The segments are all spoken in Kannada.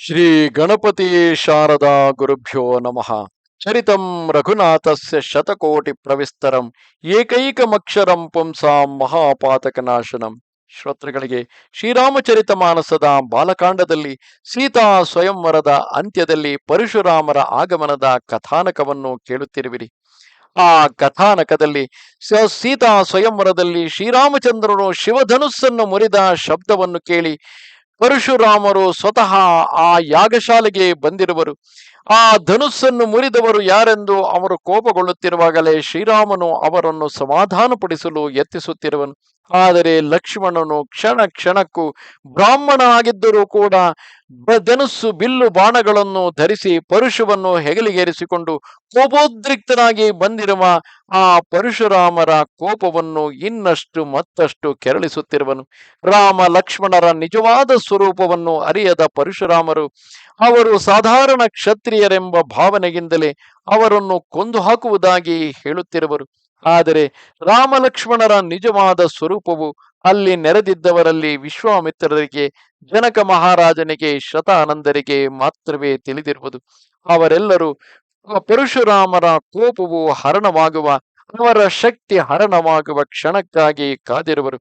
ಶ್ರೀ ಗಣಪತಿ ಶಾರದಾ ಗುರುಭ್ಯೋ ನಮಃ. ಚರಿತಂ ರಘುನಾಥಸ್ಯ ಶತಕೋಟಿ ಪ್ರವಿಸ್ತರಂ ಏಕೈಕಮಕ್ಷರಂ ಪುಂಸಾಂ ಮಹಾಪಾತಕನಾಶನಂ. ಶ್ರೋತೃಗಳಿಗೆ, ಶ್ರೀರಾಮಚರಿತ ಮಾನಸದ ಬಾಲಕಾಂಡದಲ್ಲಿ ಸೀತಾ ಸ್ವಯಂವರದ ಅಂತ್ಯದಲ್ಲಿ ಪರಶುರಾಮರ ಆಗಮನದ ಕಥಾನಕವನ್ನು ಕೇಳುತ್ತಿರುವಿರಿ. ಆ ಕಥಾನಕದಲ್ಲಿ ಸೀತಾ ಸ್ವಯಂವರದಲ್ಲಿ ಶ್ರೀರಾಮಚಂದ್ರನು ಶಿವಧನುಸ್ಸನ್ನು ಮುರಿದ ಶಬ್ದವನ್ನು ಕೇಳಿ ಪರಶುರಾಮರು ಸ್ವತಃ ಆ ಯಾಗಶಾಲೆಗೆ ಬಂದಿರುವರು. ಆ ಧನುಸ್ಸನ್ನು ಮುರಿದವರು ಯಾರೆಂದು ಅವರು ಕೋಪಗೊಳ್ಳುತ್ತಿರುವಾಗಲೇ ಶ್ರೀರಾಮನು ಅವರನ್ನು ಸಮಾಧಾನಪಡಿಸಲು ಯತ್ನಿಸುತ್ತಿರುವನು. ಆದರೆ ಲಕ್ಷ್ಮಣನು ಕ್ಷಣ ಕ್ಷಣಕ್ಕೂ ಬ್ರಾಹ್ಮಣ ಆಗಿದ್ದರೂ ಕೂಡ ಧನುಸ್ಸು ಬಿಲ್ಲು ಬಾಣಗಳನ್ನು ಧರಿಸಿ ಪರಶುವನ್ನು ಹೆಗಲಿಗೇರಿಸಿಕೊಂಡು ಕೋಪೋದ್ರಿಕ್ತನಾಗಿ ಬಂದಿರುವ ಆ ಪರಶುರಾಮರ ಕೋಪವನ್ನು ಇನ್ನಷ್ಟು ಮತ್ತಷ್ಟು ಕೆರಳಿಸುತ್ತಿರುವನು. ರಾಮ ಲಕ್ಷ್ಮಣರ ನಿಜವಾದ ಸ್ವರೂಪವನ್ನು ಅರಿಯದ ಪರಶುರಾಮರು, ಅವರು ಸಾಧಾರಣ ಕ್ಷತ್ರಿಯರೆಂಬ ಭಾವನೆಯಿಂದಲೇ ಅವರನ್ನು ಕೊಂದು ಹಾಕುವುದಾಗಿ ಹೇಳುತ್ತಿರುವರು. ಆದರೆ ರಾಮಲಕ್ಷ್ಮಣರ ನಿಜವಾದ ಸ್ವರೂಪವು ಅಲ್ಲಿ ನೆರೆದಿದ್ದವರಲ್ಲಿ ವಿಶ್ವಾಮಿತ್ರರಿಗೆ, ಜನಕ ಮಹಾರಾಜನಿಗೆ, ಶತಾನಂದರಿಗೆ ಮಾತ್ರವೇ ತಿಳಿದಿರುವುದು. ಅವರೆಲ್ಲರೂ ಪರಶುರಾಮರ ಕೋಪವು ಹರಣವಾಗುವ, ಅವರ ಶಕ್ತಿ ಹರಣವಾಗುವ ಕ್ಷಣಕ್ಕಾಗಿ ಕಾದಿರುವರು.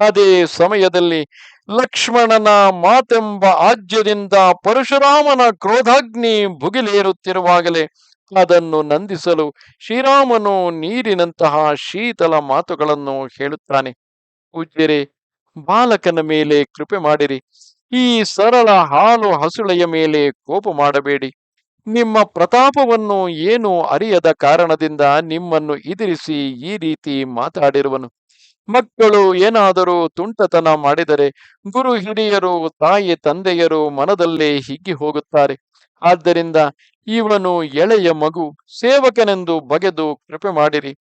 ಅದೇ ಸಮಯದಲ್ಲಿ ಲಕ್ಷ್ಮಣನ ಮಾತೆಂಬ ಆಜ್ಯದಿಂದ ಪರಶುರಾಮನ ಕ್ರೋಧಾಗ್ನಿ ಭುಗಿಲೇರುತ್ತಿರುವಾಗಲೇ ಅದನ್ನು ನಂದಿಸಲು ಶ್ರೀರಾಮನು ನೀರಿನಂತಹ ಶೀತಲ ಮಾತುಗಳನ್ನು ಹೇಳುತ್ತಾನೆ. ಪೂಜ್ಯರೇ, ಬಾಲಕನ ಮೇಲೆ ಕೃಪೆ ಮಾಡಿರಿ. ಈ ಸರಳ ಹಾಲು ಹಸುಳೆಯ ಮೇಲೆ ಕೋಪ ಮಾಡಬೇಡಿ. ನಿಮ್ಮ ಪ್ರತಾಪವನ್ನು ಏನು ಅರಿಯದ ಕಾರಣದಿಂದ ನಿಮ್ಮನ್ನು ಎದುರಿಸಿ ಈ ರೀತಿ ಮಾತಾಡಿರುವನು? ಮಕ್ಕಳು ಏನಾದರೂ ತುಂಟತನ ಮಾಡಿದರೆ ಗುರು ಹಿರಿಯರು, ತಾಯಿ, ತಂದೆಯರು ಮನದಲ್ಲೇ ಹಿಗ್ಗಿ ಹೋಗುತ್ತಾರೆ. ಆದ್ದರಿಂದ ಇವನು ಎಳೆಯ ಮಗು, ಸೇವಕನೆಂದು ಬಗೆದು ಕೃಪೆ ಮಾಡಿರಿ.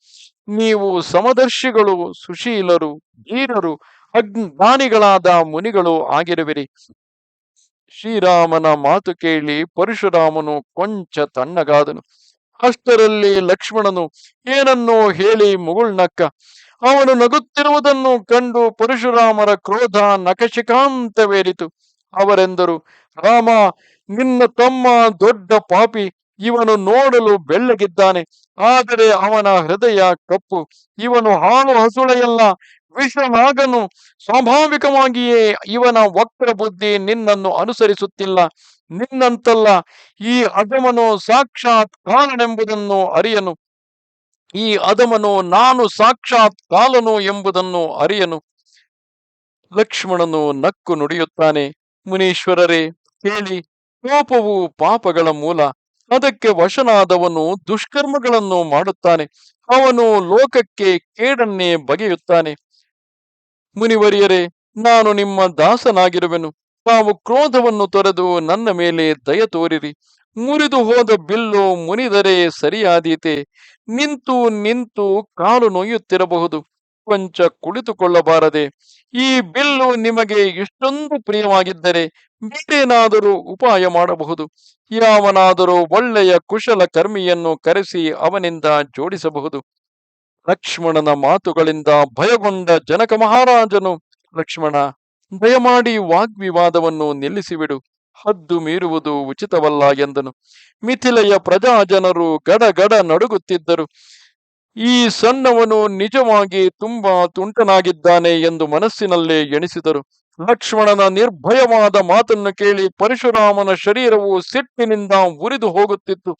ನೀವು ಸಮದರ್ಶಿಗಳು, ಸುಶೀಲರು, ಧೀರರು, ಅಜ್ಞಾನಿಗಳಾದ ಮುನಿಗಳು ಆಗಿರುವಿರಿ. ಶ್ರೀರಾಮನ ಮಾತು ಕೇಳಿ ಪರಶುರಾಮನು ಕೊಂಚ ತಣ್ಣಗಾದನು. ಅಷ್ಟರಲ್ಲಿ ಲಕ್ಷ್ಮಣನು, ಏನನ್ನೋ ಹೇಳಿ ಮುಗುಳ್ನಕ್ಕ ಅವನು ನಗುತ್ತಿರುವುದನ್ನು ಕಂಡು ಪರಶುರಾಮರ ಕ್ರೋಧ ನಖಶಿಕಾಂತವೇರಿತು ಅವರೆಂದರು, ರಾಮ, ನಿನ್ನ ತಮ್ಮ ದೊಡ್ಡ ಪಾಪಿ, ಇವನು ನೋಡಲು ಬೆಳ್ಳಗಿದ್ದಾನೆ, ಆದರೆ ಅವನ ಹೃದಯ ಕಪ್ಪು, ಇವನು ಹಾಳು ಹಸುಳೆಯಲ್ಲ ವಿಶ್ವನಾಗನು ಸ್ವಾಭಾವಿಕವಾಗಿಯೇ ಇವನ ವಕ್ರ ಬುದ್ಧಿ ನಿನ್ನನ್ನು ಅನುಸರಿಸುತ್ತಿಲ್ಲ, ನಿನ್ನಂತಲ್ಲ, ಈ ಅಧಮನು ಸಾಕ್ಷಾತ್ ಕಾಲನೆಂಬುದನ್ನು ಅರಿಯನು, ಈ ಅಧಮನು ನಾನು ಸಾಕ್ಷಾತ್ ಕಾಲನು ಎಂಬುದನ್ನು ಅರಿಯನು. ಲಕ್ಷ್ಮಣನು ನಕ್ಕು ನುಡಿಯುತ್ತಾನೆ ಮುನೀಶ್ವರರೇ, ಕೇಳಿ, ಕೋಪವು ಪಾಪಗಳ ಮೂಲ. ಅದಕ್ಕೆ ವಶನಾದವನು ದುಷ್ಕರ್ಮಗಳನ್ನು ಮಾಡುತ್ತಾನೆ. ಅವನು ಲೋಕಕ್ಕೆ ಕೇಡನ್ನೇ ಬಗೆಯುತ್ತಾನೆ. ಮುನಿವರಿಯರೇ, ನಾನು ನಿಮ್ಮ ದಾಸನಾಗಿರುವೆನು. ತಾವು ಕ್ರೋಧವನ್ನು ತೊರೆದು ನನ್ನ ಮೇಲೆ ದಯ ತೋರಿರಿ. ಮುರಿದು ಹೋದ ಬಿಲ್ಲು ಮುನಿದರೆ ಸರಿಯಾದೀತೆ. ನಿಂತು ನಿಂತು ಕಾಲು ನೋಯುತ್ತಿರಬಹುದು. ಕೊಂಚ ಕುಳಿತುಕೊಳ್ಳಬಾರದೆ, ಈ ಬಿಲ್ಲು ನಿಮಗೆ ಇಷ್ಟೊಂದು ಪ್ರಿಯವಾಗಿದ್ದರೆ ಬೇರೇನಾದರೂ ಉಪಾಯ ಮಾಡಬಹುದು. ಯಾವನಾದರೂ ಒಳ್ಳೆಯ ಕುಶಲ ಕರ್ಮಿಯನ್ನು ಕರೆಸಿ ಅವನಿಂದ ಜೋಡಿಸಬಹುದು. ಲಕ್ಷ್ಮಣನ ಮಾತುಗಳಿಂದ ಭಯಗೊಂಡ ಜನಕ ಮಹಾರಾಜನು, ಲಕ್ಷ್ಮಣ, ದಯಮಾಡಿ ವಾಗ್ವಿವಾದವನ್ನು ನಿಲ್ಲಿಸಿಬಿಡು. ಹದ್ದು ಮೀರುವುದು ಉಚಿತವಲ್ಲ ಎಂದನು. ಮಿಥಿಲೆಯ ಪ್ರಜಾಜನರು ಗಡಗಡ ನಡುಗುತ್ತಿದ್ದರು. ಈ ಸಣ್ಣವನು ನಿಜವಾಗಿ ತುಂಬಾ ತುಂಟನಾಗಿದ್ದಾನೆ ಎಂದು ಮನಸ್ಸಿನಲ್ಲೇ ಎಣಿಸಿದರು. ಲಕ್ಷ್ಮಣನ ನಿರ್ಭಯವಾದ ಮಾತನ್ನು ಕೇಳಿ ಪರಶುರಾಮನ ಶರೀರವು ಸಿಟ್ಟಿನಿಂದ ಉರಿದು ಹೋಗುತ್ತಿತ್ತು.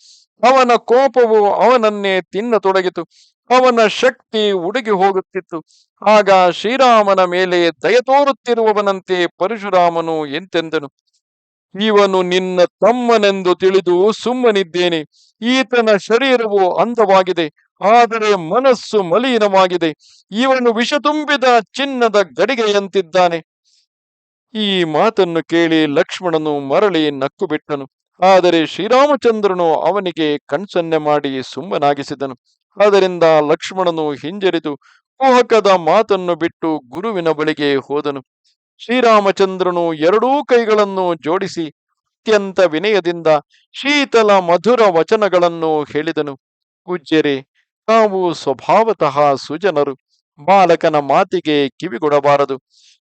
ಅವನ ಕೋಪವು ಅವನನ್ನೇ ತಿನ್ನತೊಡಗಿತು. ಅವನ ಶಕ್ತಿ ಉಡುಗಿ ಹೋಗುತ್ತಿತ್ತು. ಆಗ ಶ್ರೀರಾಮನ ಮೇಲೆ ದಯ ತೋರುತ್ತಿರುವವನಂತೆ ಪರಶುರಾಮನು ಎಂತೆಂದನು. ಇವನು ನಿನ್ನ ತಮ್ಮನೆಂದು ತಿಳಿದು ಸುಮ್ಮನಿದ್ದೇನೆ. ಈತನ ಶರೀರವು ಅಂದವಾಗಿದೆ. ಆದರೆ ಮನಸ್ಸು ಮಲಿನವಾಗಿದೆ. ಇವನು ವಿಷ ತುಂಬಿದ ಚಿನ್ನದ ಗಡಿಗೆಯಂತಿದ್ದಾನೆ. ಈ ಮಾತನ್ನು ಕೇಳಿ ಲಕ್ಷ್ಮಣನು ಮರಳಿ ನಕ್ಕು ಬಿಟ್ಟನು ಆದರೆ ಶ್ರೀರಾಮಚಂದ್ರನು ಅವನಿಗೆ ಕಣ್ಸನ್ನೆ ಮಾಡಿ ಸುಮ್ಮನಾಗಿಸಿದನು. ಅದರಿಂದ ಲಕ್ಷ್ಮಣನು ಹಿಂಜರಿದು ಕುಹಕದ ಮಾತನ್ನು ಬಿಟ್ಟು ಗುರುವಿನ ಬಳಿಗೆ ಹೋದನು. ಶ್ರೀರಾಮಚಂದ್ರನು ಎರಡೂ ಕೈಗಳನ್ನು ಜೋಡಿಸಿ ಅತ್ಯಂತ ವಿನಯದಿಂದ ಶೀತಲ ಮಧುರ ವಚನಗಳನ್ನು ಹೇಳಿದನು. ಪೂಜ್ಯರೇ ತಾವು ಸ್ವಭಾವತಃ ಸುಜನರು. ಬಾಲಕನ ಮಾತಿಗೆ ಕಿವಿಗೊಡಬಾರದು.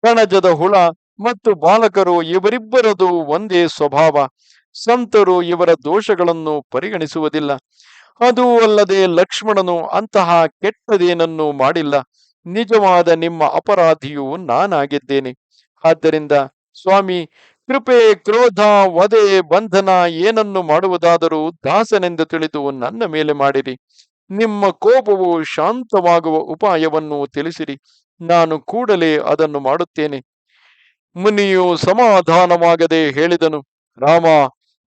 ಕಣಜದ ಹುಳ ಮತ್ತು ಬಾಲಕರು ಇವರಿಬ್ಬರದು ಒಂದೇ ಸ್ವಭಾವ. ಸಂತರು ಇವರ ದೋಷಗಳನ್ನು ಪರಿಗಣಿಸುವುದಿಲ್ಲ. ಅದೂ ಅಲ್ಲದೆ ಲಕ್ಷ್ಮಣನು ಅಂತಹ ಕೆಟ್ಟದೇನನ್ನು ಮಾಡಿಲ್ಲ. ನಿಜವಾದ ನಿಮ್ಮ ಅಪರಾಧಿಯು ನಾನಾಗಿದ್ದೇನೆ. ಆದ್ದರಿಂದ ಸ್ವಾಮಿ, ಕೃಪೆ, ಕ್ರೋಧ, ವಧೆ, ಬಂಧನ ಏನನ್ನು ಮಾಡುವುದಾದರೂ ದಾಸನೆಂದು ತಿಳಿದು ನನ್ನ ಮೇಲೆ ಮಾಡಿರಿ. ನಿಮ್ಮ ಕೋಪವು ಶಾಂತವಾಗುವ ಉಪಾಯವನ್ನು ತಿಳಿಸಿರಿ. ನಾನು ಕೂಡಲೇ ಅದನ್ನು ಮಾಡುತ್ತೇನೆ. ಮುನಿಯು ಸಮಾಧಾನವಾಗದೆ ಹೇಳಿದನು. ರಾಮ,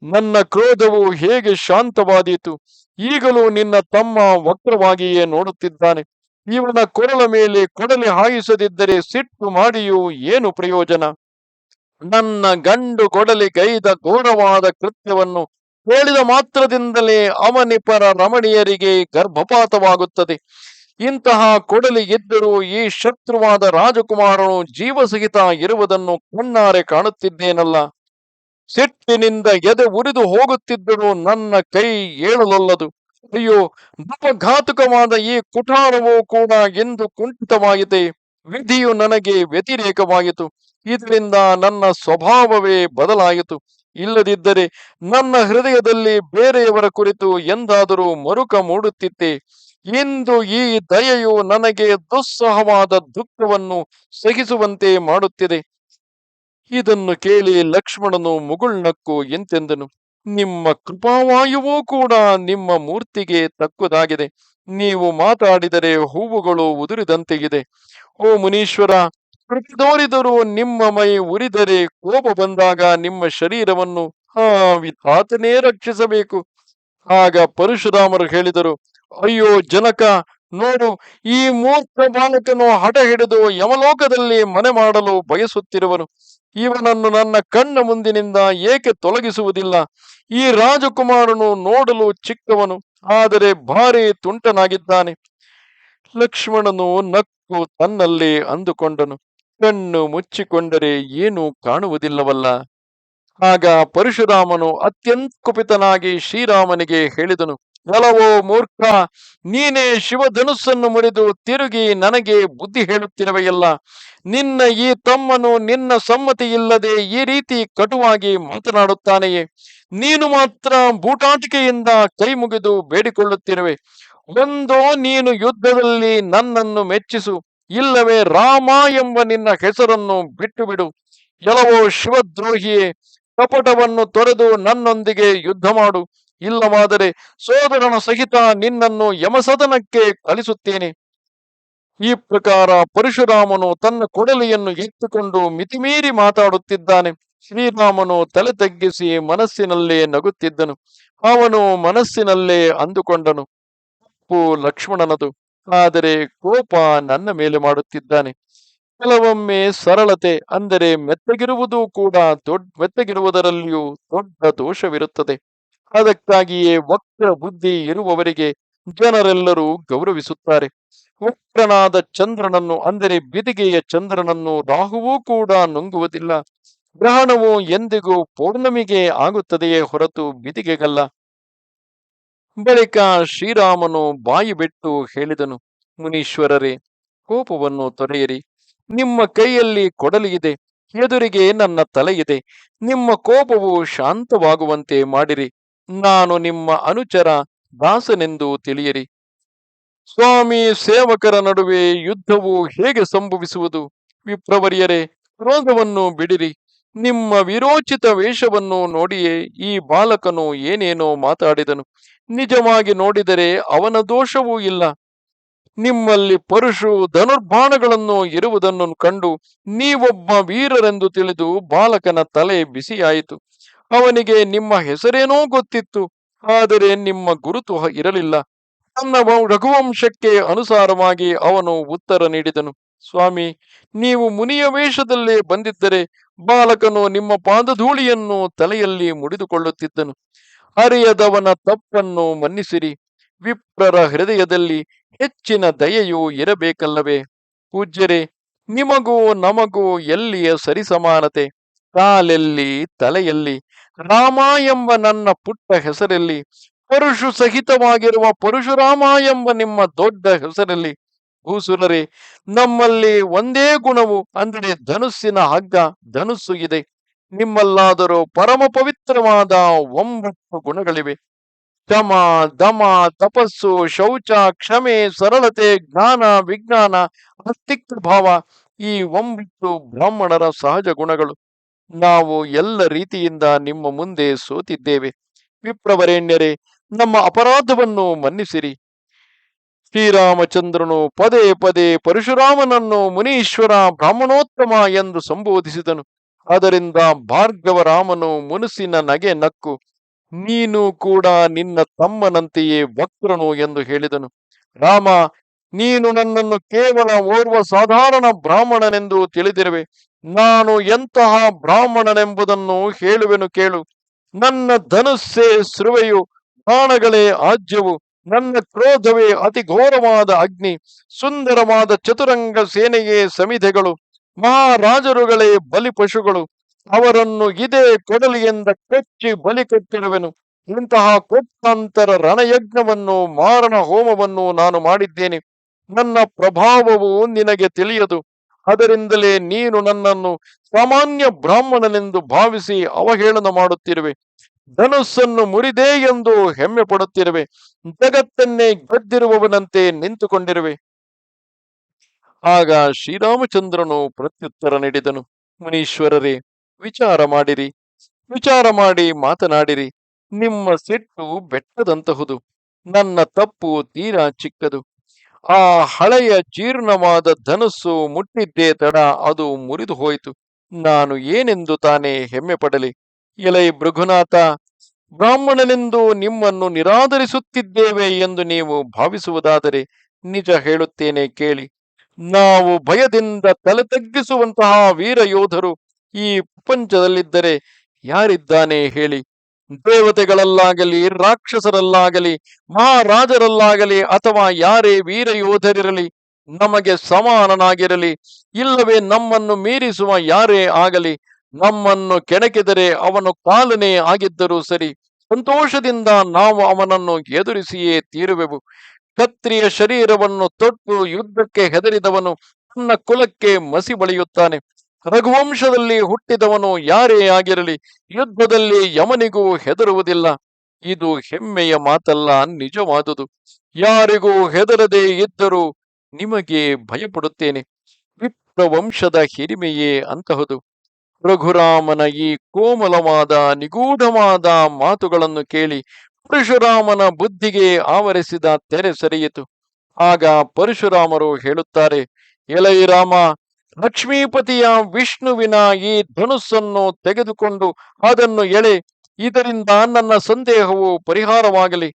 ನನ್ನ ಕ್ರೋಧವು ಹೇಗೆ ಶಾಂತವಾದೀತು? ಈಗಲೂ ನಿನ್ನ ತಮ್ಮ ವಕ್ರವಾಗಿಯೇ ನೋಡುತ್ತಿದ್ದಾನೆ. ಇವನ ಕೊರಳ ಮೇಲೆ ಕೊಡಲಿ ಹಾಯಿಸದಿದ್ದರೆ ಸಿಟ್ಟು ಮಾಡಿಯೂ ಏನು ಪ್ರಯೋಜನ? ನನ್ನ ಗಂಡು ಕೊಡಲಿ ಗೈದ ಘೋರವಾದ ಕೃತ್ಯವನ್ನು ಹೇಳಿದ ಮಾತ್ರದಿಂದಲೇ ಅವನಿಪರ ರಮಣೀಯರಿಗೆ ಗರ್ಭಪಾತವಾಗುತ್ತದೆ. ಇಂತಹ ಕೊಡಲಿ ಇದ್ದರೂ ಈ ಶತ್ರುವಾದ ರಾಜಕುಮಾರನು ಜೀವಸಹಿತ ಇರುವುದನ್ನು ಕಣ್ಣಾರೆ ಕಾಣುತ್ತಿದ್ದೇನಲ್ಲ. ಸಿಟ್ಟಿನಿಂದ ಎದೆ ಉರಿದು ಹೋಗುತ್ತಿದ್ದರೂ ನನ್ನ ಕೈ ಏಳಲೊಲ್ಲದು. ಅಯ್ಯೋ ಘಾತುಕವಾದ ಈ ಕುಠಾರವೂ ಕೂಡ ಎಂದು ಕುಂಠಿತವಾಗಿದೆ. ವಿಧಿಯು ನನಗೆ ವ್ಯತಿರೇಕವಾಯಿತು. ಇದರಿಂದ ನನ್ನ ಸ್ವಭಾವವೇ ಬದಲಾಯಿತು. ಇಲ್ಲದಿದ್ದರೆ ನನ್ನ ಹೃದಯದಲ್ಲಿ ಬೇರೆಯವರ ಕುರಿತು ಎಂದಾದರೂ ಮರುಕ ಮೂಡುತ್ತಿತ್ತೆ. ಇಂದು ಈ ದಯೆಯು ನನಗೆ ದುಸ್ಸಹವಾದ ದುಃಖವನ್ನು ಸಹಿಸುವಂತೆ ಮಾಡುತ್ತಿದೆ. ಇದನ್ನು ಕೇಳಿ ಲಕ್ಷ್ಮಣನು ಮುಗುಳ್ನಕ್ಕು ಎಂತೆಂದನು. ನಿಮ್ಮ ಕೃಪಾವಾಯುವೂ ಕೂಡ ನಿಮ್ಮ ಮೂರ್ತಿಗೆ ತಕ್ಕುದಾಗಿದೆ. ನೀವು ಮಾತಾಡಿದರೆ ಹೂವುಗಳು ಉದುರಿದಂತೆಗಿದೆ ಓ ಮುನೀಶ್ವರ ಕೃಪದೋರಿದರೂ ನಿಮ್ಮ ಮೈ ಉರಿದರೆ ಕೋಪ ಬಂದಾಗ ನಿಮ್ಮ ಶರೀರವನ್ನು ಆ ವಿಧಾತನೇ ರಕ್ಷಿಸಬೇಕು. ಆಗ ಪರಶುರಾಮರು ಹೇಳಿದರು, ಅಯ್ಯೋ ಜನಕ, ನೋಡು, ಈ ಮೂರ್ಖ ಬಾಲಕನು ಹಠ ಹಿಡಿದು ಯಮಲೋಕದಲ್ಲಿ ಮನೆ ಮಾಡಲು ಬಯಸುತ್ತಿರುವನು. ಇವನನ್ನು ನನ್ನ ಕಣ್ಣ ಮುಂದಿನಿಂದ ಏಕೆ ತೊಲಗಿಸುವುದಿಲ್ಲ? ಈ ರಾಜಕುಮಾರನು ನೋಡಲು ಚಿಕ್ಕವನು, ಆದರೆ ಭಾರಿ ತುಂಟನಾಗಿದ್ದಾನೆ. ಲಕ್ಷ್ಮಣನು ನಕ್ಕು ತನ್ನಲ್ಲಿ ಅಂದುಕೊಂಡನು. ಕಣ್ಣು ಮುಚ್ಚಿಕೊಂಡರೆ ಏನೂ ಕಾಣುವುದಿಲ್ಲವಲ್ಲ? ಆಗ ಪರಶುರಾಮನು ಅತ್ಯಂತ ಕುಪಿತನಾಗಿ ಶ್ರೀರಾಮನಿಗೆ ಹೇಳಿದನು ನಲವೋ ಮೂರ್ಖ, ನೀನೇ ಶಿವಧನುಸ್ಸನ್ನು ಮುರಿದು ತಿರುಗಿ ನನಗೆ ಬುದ್ಧಿ ಹೇಳುತ್ತಿರುವೆಯಲ್ಲ? ನಿನ್ನ ಈ ತಮ್ಮನು ನಿನ್ನ ಸಮ್ಮತಿ ಇಲ್ಲದೆ ಈ ರೀತಿ ಕಟುವಾಗಿ ಮಾತನಾಡುತ್ತಾನೆಯೇ? ನೀನು ಮಾತ್ರ ಬೂಟಾಟಿಕೆಯಿಂದ ಕೈ ಮುಗಿದು ಬೇಡಿಕೊಳ್ಳುತ್ತಿರುವೆ. ಒಂದೋ ನೀನು ಯುದ್ಧದಲ್ಲಿ ನನ್ನನ್ನು ಮೆಚ್ಚಿಸು. ಇಲ್ಲವೇ ರಾಮ ಎಂಬ ನಿನ್ನ ಹೆಸರನ್ನು ಬಿಟ್ಟು ಬಿಡು ಎಲ್ಲವೋ ಶಿವದ್ರೋಹಿಯೇ, ಕಪಟವನ್ನು ತೊರೆದು ನನ್ನೊಂದಿಗೆ ಯುದ್ಧ ಮಾಡು. ಇಲ್ಲವಾದರೆ ಸೋದರನ ಸಹಿತ ನಿನ್ನನ್ನು ಯಮಸದನಕ್ಕೆ ಕಲಿಸುತ್ತೇನೆ ಈ ಪ್ರಕಾರ ಪರಶುರಾಮನು ತನ್ನ ಕೊಡಲಿಯನ್ನು ಎತ್ತಿಕೊಂಡು ಮಿತಿಮೀರಿ ಮಾತಾಡುತ್ತಿದ್ದಾನೆ. ಶ್ರೀರಾಮನು ತಲೆ ತಗ್ಗಿಸಿ ಮನಸ್ಸಿನಲ್ಲೇ ನಗುತ್ತಿದ್ದನು. ಅವನು ಮನಸ್ಸಿನಲ್ಲೇ ಅಂದುಕೊಂಡನು. ತಪ್ಪು ಲಕ್ಷ್ಮಣನದು. ಆದರೆ ಕೋಪ ನನ್ನ ಮೇಲೆ ಮಾಡುತ್ತಿದ್ದಾನೆ. ಕೆಲವೊಮ್ಮೆ ಸರಳತೆ ಅಂದರೆ ಮೆತ್ತಗಿರುವುದು ಕೂಡ ದೊಡ್ಡ ಮೆತ್ತಗಿರುವುದರಲ್ಲಿಯೂ ದೊಡ್ಡ ದೋಷವಿರುತ್ತದೆ. ಅದಕ್ಕಾಗಿಯೇ ವಕ್ರ ಬುದ್ಧಿ ಇರುವವರಿಗೆ ಜನರೆಲ್ಲರೂ ಗೌರವಿಸುತ್ತಾರೆ. ವಕ್ರನಾದ ಚಂದ್ರನನ್ನು ಅಂದರೆ ಬಿದಿಗೆಯ ಚಂದ್ರನನ್ನು ರಾಹುವೂ ಕೂಡ ನುಂಗುವುದಿಲ್ಲ. ಗ್ರಹಣವು ಎಂದಿಗೂ ಪೌರ್ಣಮಿಗೆ ಆಗುತ್ತದೆಯೇ ಹೊರತು ಬಿದಿಗೆಗಲ್ಲ. ಬಳಿಕ ಶ್ರೀರಾಮನು ಬಾಯಿ ಬಿಟ್ಟು ಹೇಳಿದನು, ಮುನೀಶ್ವರರೇ, ಕೋಪವನ್ನು ತೊರೆಯಿರಿ. ನಿಮ್ಮ ಕೈಯಲ್ಲಿ ಕೊಡಲಿ ಇದೆ, ಎದುರಿಗೆ ನನ್ನ ತಲೆಯಿದೆ ನಿಮ್ಮ ಕೋಪವು ಶಾಂತವಾಗುವಂತೆ ಮಾಡಿರಿ. ನಾನು ನಿಮ್ಮ ಅನುಚರ ದಾಸನೆಂದು ತಿಳಿಯಿರಿ. ಸ್ವಾಮಿ ಸೇವಕರ ನಡುವೆ ಯುದ್ಧವು ಹೇಗೆ ಸಂಭವಿಸುವುದು? ವಿಪ್ರವರಿಯರೇ ಕ್ರೋಧವನ್ನು ಬಿಡಿರಿ. ನಿಮ್ಮ ವಿರೋಚಿತ ವೇಷವನ್ನು ನೋಡಿಯೇ ಈ ಬಾಲಕನು ಏನೇನೋ ಮಾತಾಡಿದನು. ನಿಜವಾಗಿ ನೋಡಿದರೆ ಅವನ ದೋಷವೂ ಇಲ್ಲ. ನಿಮ್ಮಲ್ಲಿ ಪರಶು ಧನುರ್ಬಾಣಗಳನ್ನು ಇರುವುದನ್ನು ಕಂಡು ನೀವೊಬ್ಬ ವೀರರೆಂದು ತಿಳಿದು ಬಾಲಕನ ತಲೆ ಬಿಸಿಯಾಯಿತು. ಅವನಿಗೆ ನಿಮ್ಮ ಹೆಸರೇನೋ ಗೊತ್ತಿತ್ತು, ಆದರೆ ನಿಮ್ಮ ಗುರುತು ಇರಲಿಲ್ಲ. ತನ್ನ ರಘುವಂಶಕ್ಕೆ ಅನುಸಾರವಾಗಿ ಅವನು ಉತ್ತರ ನೀಡಿದನು. ಸ್ವಾಮಿ, ನೀವು ಮುನಿಯ ವೇಷದಲ್ಲೇ ಬಂದಿದ್ದರೆ ಬಾಲಕನು ನಿಮ್ಮ ಪಾದಧೂಳಿಯನ್ನು ತಲೆಯಲ್ಲಿ ಮುಡಿದುಕೊಳ್ಳುತ್ತಿದ್ದನು. ಅರಿಯದವನ ತಪ್ಪನ್ನು ಮನ್ನಿಸಿರಿ. ವಿಪ್ರರ ಹೃದಯದಲ್ಲಿ ಹೆಚ್ಚಿನ ದಯೆಯು ಇರಬೇಕಲ್ಲವೇ? ಪೂಜ್ಯರೇ, ನಿಮಗೂ ನಮಗೂ ಎಲ್ಲಿಯ ಸರಿಸಮಾನತೆ? ಕಾಲೆಲ್ಲಿ, ತಲೆಯಲ್ಲಿ. ರಾಮ ಎಂಬ ನನ್ನ ಪುಟ್ಟ ಹೆಸರಲ್ಲಿ. ಪರಶು ಸಹಿತವಾಗಿರುವ ಪರಶುರಾಮ ಎಂಬ ನಿಮ್ಮ ದೊಡ್ಡ ಹೆಸರಲ್ಲಿ. ಭೂಸುರರೇ ನಮ್ಮಲ್ಲಿ ಒಂದೇ ಗುಣವು ಅಂದರೆ ಧನುಸ್ಸಿನ ಹಗ್ಗ, ಧನುಸ್ಸು ಇದೆ. ನಿಮ್ಮಲ್ಲಾದರೂ ಪರಮ ಪವಿತ್ರವಾದ ಒಂಬತ್ತು ಗುಣಗಳಿವೆ. ಶಮ ದಮ, ತಪಸ್ಸು, ಶೌಚ, ಕ್ಷಮೆ, ಸರಳತೆ, ಜ್ಞಾನ, ವಿಜ್ಞಾನ, ಅಸ್ತಿತ್ವ ಭಾವ ಈ ಒಂಬತ್ತು ಬ್ರಾಹ್ಮಣರ ಸಹಜ ಗುಣಗಳು. ನಾವು ಎಲ್ಲ ರೀತಿಯಿಂದ ನಿಮ್ಮ ಮುಂದೆ ಸೋತಿದ್ದೇವೆ. ವಿಪ್ರವರೇಣ್ಯರೇ, ನಮ್ಮ ಅಪರಾಧವನ್ನು ಮನ್ನಿಸಿರಿ. ಶ್ರೀರಾಮಚಂದ್ರನು ಪದೇ ಪದೇ ಪರಶುರಾಮನನ್ನು ಮುನೀಶ್ವರ ಬ್ರಾಹ್ಮಣೋತ್ತಮ ಎಂದು ಸಂಬೋಧಿಸಿದನು. ಅದರಿಂದ ಭಾರ್ಗವರಾಮನು ಮುನಸಿನ ನಗೆ ನಕ್ಕು, ನೀನು ಕೂಡ ನಿನ್ನ ತಮ್ಮನಂತೆಯೇ ವಕ್ರನು ಎಂದು ಹೇಳಿದನು. ರಾಮ, ನೀನು ನನ್ನನ್ನು ಕೇವಲ ಓರ್ವ ಸಾಧಾರಣ ಬ್ರಾಹ್ಮಣನೆಂದು ತಿಳಿದಿರುವೆ. ನಾನು ಎಂತಹ ಬ್ರಾಹ್ಮಣನೆಂಬುದನ್ನು ಹೇಳುವೆನು ಕೇಳು. ನನ್ನ ಧನುಸ್ಸೇ ಶ್ರುವೆಯು ಬಾಣಗಳೇ, ಆಜ್ಯವು ನನ್ನ ಕ್ರೋಧವೇ ಅತಿ ಘೋರವಾದ ಅಗ್ನಿ, ಸುಂದರವಾದ ಚತುರಂಗ ಸೇನೆಯೇ ಸಮಿಧೆಗಳು, ಮಹಾರಾಜರುಗಳೇ ಬಲಿಪಶುಗಳು, ಅವರನ್ನು ಇದೇ ಕೊಡಲಿಯಿಂದ ಕಚ್ಚಿ ಬಲಿ ಕೊಟ್ಟಿರುವೆನು. ಇಂತಹ ಕೋಟ್ಯಾಂತರ ರಣಯಜ್ಞವನ್ನು, ಮಾರಣ ಹೋಮವನ್ನು ನಾನು ಮಾಡಿದ್ದೇನೆ. ನನ್ನ ಪ್ರಭಾವವು ನಿನಗೆ ತಿಳಿಯದು. ಅದರಿಂದಲೇ ನೀನು ನನ್ನನ್ನು ಸಾಮಾನ್ಯ ಬ್ರಾಹ್ಮಣನೆಂದು ಭಾವಿಸಿ ಅವಹೇಳನ ಮಾಡುತ್ತಿರುವೆ. ಧನುಸ್ಸನ್ನು ಮುರಿದೆ ಎಂದು ಹೆಮ್ಮೆ ಪಡುತ್ತಿರುವೆ ಜಗತ್ತನ್ನೇ ಗೆದ್ದಿರುವವನಂತೆ ನಿಂತುಕೊಂಡಿರುವೆ. ಆಗ ಶ್ರೀರಾಮಚಂದ್ರನು ಪ್ರತ್ಯುತ್ತರ ನೀಡಿದನು. ಮುನೀಶ್ವರರೇ, ವಿಚಾರ ಮಾಡಿರಿ. ವಿಚಾರ ಮಾಡಿ ಮಾತನಾಡಿರಿ. ನಿಮ್ಮ ಸಿಟ್ಟು ಬೆಟ್ಟದಂತಹುದು. ನನ್ನ ತಪ್ಪು ತೀರಾ ಚಿಕ್ಕದು. ಆ ಹಳೆಯ ಜೀರ್ಣವಾದ ಧನಸ್ಸು ಮುಟ್ಟಿದ್ದೇ ತಡ ಅದು ಮುರಿದು ಹೋಯಿತು ನಾನು ಏನೆಂದು ತಾನೇ ಹೆಮ್ಮೆ ಪಡಲಿ ಎಲೈ ಭೃಗುನಾಥ, ಬ್ರಾಹ್ಮಣನೆಂದು ನಿಮ್ಮನ್ನು ನಿರಾದರಿಸುತ್ತಿದ್ದೇವೆ ಎಂದು ನೀವು ಭಾವಿಸುವುದಾದರೆ ನಿಜ ಹೇಳುತ್ತೇನೆ ಕೇಳಿ. ನಾವು ಭಯದಿಂದ ತಲೆ ತಗ್ಗಿಸುವಂತಹ ವೀರ ಯೋಧರು ಈ ಪ್ರಪಂಚದಲ್ಲಿದ್ದರೆ ಯಾರಿದ್ದಾನೆ ಹೇಳಿ. ದೇವತೆಗಳಲ್ಲಾಗಲಿ, ರಾಕ್ಷಸರಲ್ಲಾಗಲಿ, ಮಹಾರಾಜರಲ್ಲಾಗಲಿ ಅಥವಾ ಯಾರೇ ವೀರ ಯೋಧರಿರಲಿ, ನಮಗೆ ಸಮಾನನಾಗಿರಲಿ, ಇಲ್ಲವೇ ನಮ್ಮನ್ನು ಮೀರಿಸುವ ಯಾರೇ ಆಗಲಿ ನಮ್ಮನ್ನು ಕೆಣಕಿದರೆ ಅವನು ಕಾಲನೇ ಆಗಿದ್ದರೂ ಸರಿ, ಸಂತೋಷದಿಂದ ನಾವು ಅವನನ್ನು ಎದುರಿಸಿಯೇ ತೀರುವೆವು. ಕತ್ರಿಯ ಶರೀರವನ್ನು ತೊಟ್ಟು ಯುದ್ಧಕ್ಕೆ ಹೆದರಿದವನು ತನ್ನ ಕುಲಕ್ಕೆ ಮಸಿ ಬಳಿಯುತ್ತಾನೆ. ರಘುವಂಶದಲ್ಲಿ ಹುಟ್ಟಿದವನು ಯಾರೇ ಆಗಿರಲಿ, ಯುದ್ಧದಲ್ಲಿ ಯಮನಿಗೂ ಹೆದರುವುದಿಲ್ಲ. ಇದು ಹೆಮ್ಮೆಯ ಮಾತಲ್ಲ, ನಿಜವಾದುದು. ಯಾರಿಗೂ ಹೆದರದೆ ಇದ್ದರೂ ನಿಮಗೆ ಭಯಪಡುತ್ತೇನೆ. ವಿಪ್ರವಂಶದ ಹಿರಿಮೆಯೇ ಅಂತಹುದು. ರಘುರಾಮನ ಈ ಕೋಮಲವಾದ, ನಿಗೂಢವಾದ ಮಾತುಗಳನ್ನು ಕೇಳಿ ಪರಶುರಾಮನ ಬುದ್ಧಿಗೆ ಆವರಿಸಿದ ತೆರೆ ಸರಿಯಿತು. ಆಗ ಪರಶುರಾಮರು ಹೇಳುತ್ತಾರೆ, ಎಲೈ ರಾಮ, ಲಕ್ಷ್ಮೀಪತಿಯ ವಿಷ್ಣುವಿನ ಈ ಧನುಸ್ಸನ್ನು ತೆಗೆದುಕೊಂಡು ಅದನ್ನು ಎಳೆ, ಇದರಿಂದ ನನ್ನ ಸಂದೇಹವು ಪರಿಹಾರವಾಗಲಿ.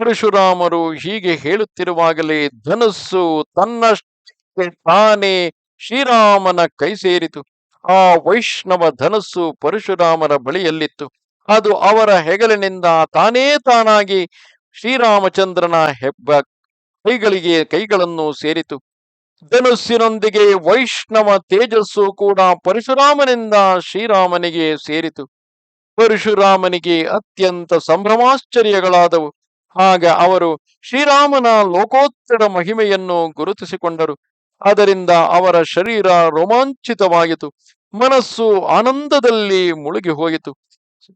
ಪರಶುರಾಮರು ಹೀಗೆ ಹೇಳುತ್ತಿರುವಾಗಲೇ ಧನುಸ್ಸು ತನ್ನಷ್ಟಕ್ಕೆ ತಾನೇ ಶ್ರೀರಾಮನ ಕೈ ಸೇರಿತು. ಆ ವೈಷ್ಣವ ಧನಸ್ಸು ಪರಶುರಾಮರ ಬಳಿಯಲ್ಲಿತ್ತು. ಅದು ಅವರ ಹೆಗಲಿನಿಂದ ತಾನೇ ತಾನಾಗಿ ಶ್ರೀರಾಮಚಂದ್ರನ ಹೆಬ್ಬ ಕೈಗಳಿಗೆ ಕೈಗಳನ್ನು ಸೇರಿತು. ಧನುಸ್ಸಿನೊಂದಿಗೆ ವೈಷ್ಣವ ತೇಜಸ್ಸು ಕೂಡ ಪರಶುರಾಮನಿಂದ ಶ್ರೀರಾಮನಿಗೆ ಸೇರಿತು. ಪರಶುರಾಮನಿಗೆ ಅತ್ಯಂತ ಸಂಭ್ರಮಾಶ್ಚರ್ಯಗಳಾದವು. ಆಗ ಅವರು ಶ್ರೀರಾಮನ ಲೋಕೋತ್ತರ ಮಹಿಮೆಯನ್ನು ಗುರುತಿಸಿಕೊಂಡರು. ಅದರಿಂದ ಅವರ ಶರೀರ ರೋಮಾಂಚಿತವಾಯಿತು ಮನಸ್ಸು ಆನಂದದಲ್ಲಿ ಮುಳುಗಿ ಹೋಯಿತು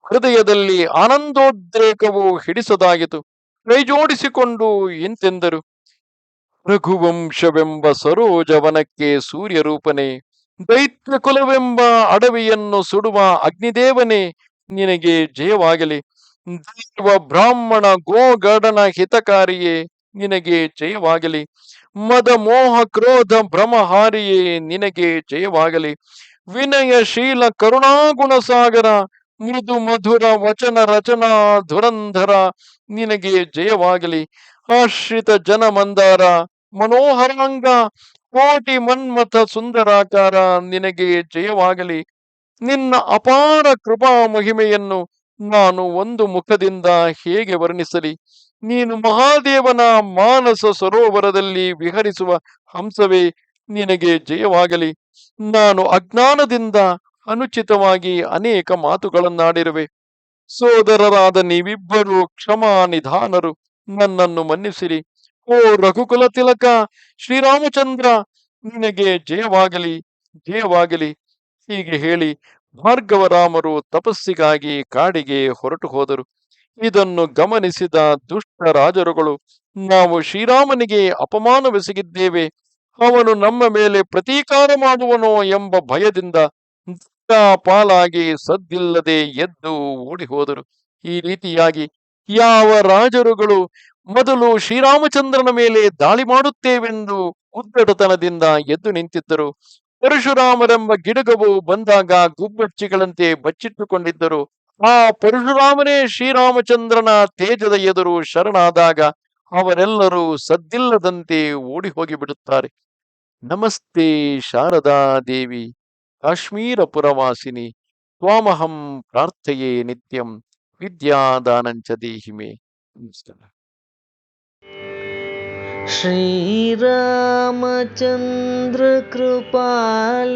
ಹೃದಯದಲ್ಲಿ ಆನಂದೋದ್ರೇಕವು ಹಿಡಿಸದಾಗಿತು ಕೈಜೋಡಿಸಿಕೊಂಡು ಎಂತೆಂದರು? ರಘುವಂಶವೆಂಬ ಸರೋಜವನಕ್ಕೆ ಸೂರ್ಯ ರೂಪನೇ ದೈತ್ಯ ಕುಲವೆಂಬ ಅಡವಿಯನ್ನು ಸುಡುವ ಅಗ್ನಿದೇವನೇ, ನಿನಗೆ ಜಯವಾಗಲಿ. ದೈವ ಬ್ರಾಹ್ಮಣ ಗೋಗಡನ ಹಿತಕಾರಿಯೇ, ನಿನಗೆ ಜಯವಾಗಲಿ. ಮದ ಮೋಹ ಕ್ರೋಧ ಭ್ರಮಹಾರಿಯೇ, ನಿನಗೆ ಜಯವಾಗಲಿ. ವಿನಯಶೀಲ ಕರುಣಾಗುಣ ಸಾಗರ, ಮೃದು ಮಧುರ ವಚನ ರಚನಾ ಧುರಂಧರ, ನಿನಗೆ ಜಯವಾಗಲಿ. ಆಶ್ರಿತ ಜನ ಮಂದಾರ ಮನೋಹರಾಂಗ, ಕೋಟಿ ಮನ್ಮಥ ಸುಂದರಾಕಾರ ನಿನಗೆ ಜಯವಾಗಲಿ. ನಿನ್ನ ಅಪಾರ ಕೃಪಾ ಮಹಿಮೆಯನ್ನು ನಾನು ಒಂದು ಮುಖದಿಂದ ಹೇಗೆ ವರ್ಣಿಸಲಿ? ನೀನು ಮಹಾದೇವನ ಮಾನಸ ಸರೋವರದಲ್ಲಿ ವಿಹರಿಸುವ ಹಂಸವೇ, ನಿನಗೆ ಜಯವಾಗಲಿ. ನಾನು ಅಜ್ಞಾನದಿಂದ ಅನುಚಿತವಾಗಿ ಅನೇಕ ಮಾತುಗಳನ್ನಾಡಿರುವೆ. ಸೋದರರಾದ ನೀವಿಬ್ಬರು ಕ್ಷಮಾ ನಿಧಾನರು, ನನ್ನನ್ನು ಮನ್ನಿಸಿರಿ. ಓ ರಘುಕುಲ ತಿಲಕ, ಶ್ರೀರಾಮಚಂದ್ರ, ನಿನಗೆ ಜಯವಾಗಲಿ ಜಯವಾಗಲಿ. ಹೀಗೆ ಹೇಳಿ ಭಾರ್ಗವರಾಮರು ತಪಸ್ಸಿಗಾಗಿ ಕಾಡಿಗೆ ಹೊರಟು ಹೋದರು ಇದನ್ನು ಗಮನಿಸಿದ ದುಷ್ಟ ರಾಜರುಗಳು, ನಾವು ಶ್ರೀರಾಮನಿಗೆ ಅಪಮಾನವೆಸಗಿದ್ದೇವೆ, ಅವನು ನಮ್ಮ ಮೇಲೆ ಪ್ರತೀಕಾರ ಮಾಡುವನೋ ಎಂಬ ಭಯದಿಂದ ಪಾಲಾಗಿ ಸದ್ದಿಲ್ಲದೆ ಎದ್ದು ಓಡಿ ಹೋದರು ಈ ರೀತಿಯಾಗಿ ಯಾವ ರಾಜರುಗಳು ಮೊದಲು ಶ್ರೀರಾಮಚಂದ್ರನ ಮೇಲೆ ದಾಳಿ ಮಾಡುತ್ತೇವೆಂದು ಉದ್ದಟತನದಿಂದ ಎದ್ದು ನಿಂತಿದ್ದರು. ಪರಶುರಾಮರೆಂಬ ಗಿಡಗವು ಬಂದಾಗ ಗುಬ್ಬಚ್ಚಿಗಳಂತೆ ಬಚ್ಚಿಟ್ಟುಕೊಂಡಿದ್ದರು. ಆ ಪರಶುರಾಮನೇ ಶ್ರೀರಾಮಚಂದ್ರನ ತೇಜದ ಎದುರು ಶರಣಾದಾಗ ಅವರೆಲ್ಲರೂ ಸದ್ದಿಲ್ಲದಂತೆ ಓಡಿ ಹೋಗಿ ಬಿಡುತ್ತಾರೆ ನಮಸ್ತೆ ಶಾರದಾ ದೇವಿ ಕಾಶ್ಮೀರ ಪುರವಾಸಿನಿ ತ್ವಾಮಹಂ ಪ್ರಾರ್ಥಯೇ ನಿತ್ಯಂ ವಿದ್ಯಾದಾನಂಚ ದೇಹಿಮೆ ನಮಸ್ಕಾರ श्रीरामचन्द्र कृपाल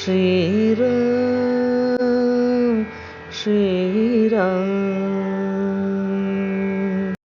श्रीराम